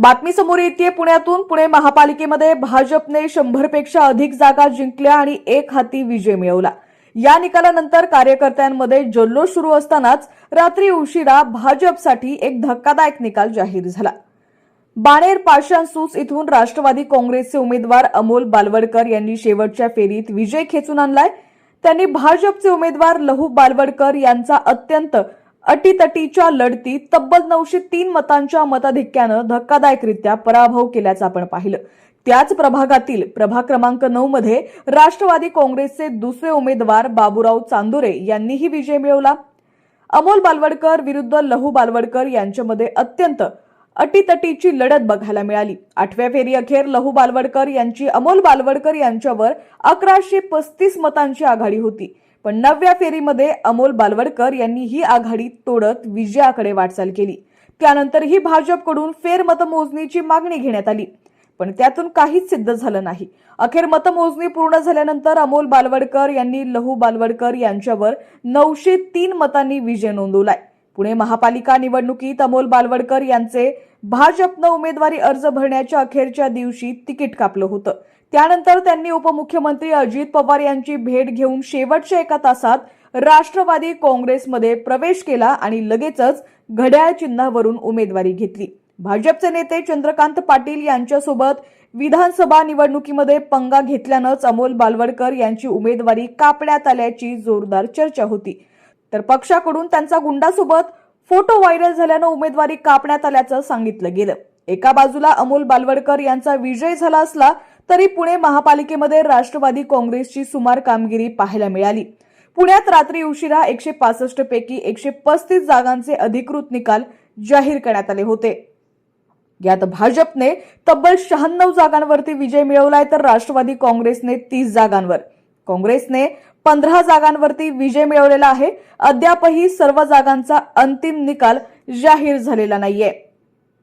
बातमी समोर येते पुण्यातून पुणे महापालिकेमध्ये भाजपने शंभरपेक्षा अधिक जागा जिंकल्या आणि एक हाती विजय मिळवला. या निकालानंतर कार्यकर्त्यांमध्ये जल्लोष सुरू असतानाच रात्री उशिरा भाजपसाठी एक धक्कादायक निकाल जाहीर झाला. बाणेर पाषाण इथून राष्ट्रवादी काँग्रेसचे उमेदवार अमोल बालवडकर यांनी शेवटच्या फेरीत विजय खेचून आणलाय. त्यांनी भाजपचे उमेदवार लहू बालवडकर यांचा अत्यंत अटीतटीच्या लढतीत तब्बल नऊशे तीन मतांच्या मताधिक्यानं धक्कादायकरित्या पराभव केल्याचं आपण पाहिलं. त्याच प्रभागातील प्रभाग क्रमांक नऊ मध्ये राष्ट्रवादी काँग्रेसचे दुसरे उमेदवार बाबूराव चांदोरे यांनीही विजय मिळवला. अमोल बालवडकर विरुद्ध लहू बालवडकर यांच्यामध्ये अत्यंत अटीतटीची लढत बघायला मिळाली. आठव्या फेरी अखेर लहू बालवडकर यांची अमोल बालवडकर यांच्यावर अकराशे पस्तीस मतांची आघाडी होती. पण नवव्या फेरीमध्ये अमोल बालवडकर यांनी ही आघाडी तोडत विजयाकडे वाटचाल केली. त्यानंतरही भाजपकडून फेरमतमोजणीची मागणी घेण्यात आली. पण त्यातून काहीच सिद्ध झालं नाही. अखेर मतमोजणी पूर्ण झाल्यानंतर अमोल बालवडकर यांनी लहू बालवडकर यांच्यावर नऊशे तीन मतांनी विजय नोंदवलाय. पुणे महापालिका निवडणुकीत अमोल बालवडकर यांचे भाजपनं उमेदवारी अर्ज भरण्याच्या अखेरच्या दिवशी तिकीट कापलं होतं. त्यानंतर त्यांनी उपमुख्यमंत्री अजित पवार यांची भेट घेऊन शेवटच्या एका तासात राष्ट्रवादी काँग्रेसमध्ये प्रवेश केला आणि लगेचच घड्याळ चिन्हावरून उमेदवारी घेतली. भाजपचे नेते चंद्रकांत पाटील यांच्यासोबत विधानसभा निवडणुकीमध्ये पंगा घेतल्यानंच अमोल बालवडकर यांची उमेदवारी कापण्यात आल्याची जोरदार चर्चा होती. तर पक्षाकडून त्यांचा गुंडासोबत फोटो व्हायरल झाल्यानं उमेदवारी कापण्यात आल्याचं सांगितलं गेलं. एका बाजूला अमोल बालवडकर यांचा विजय झाला असला तरी पुणे महापालिकेमध्ये राष्ट्रवादी काँग्रेसची सुमार कामगिरी पाहायला मिळाली. पुण्यात रात्री उशिरा एकशे पासष्ट पैकी एकशे पस्तीस जागांचे अधिकृत निकाल जाहीर करण्यात आले होते. यात भाजपने तब्बल शहाण्णव जागांवरती विजय मिळवलाय तर राष्ट्रवादी काँग्रेसने तीस जागांवर. काँग्रेसने पंधरा जागांवरती विजय मिळवलेला आहे. अद्यापही सर्व जागांचा अंतिम निकाल जाहीर झालेला नाहीये.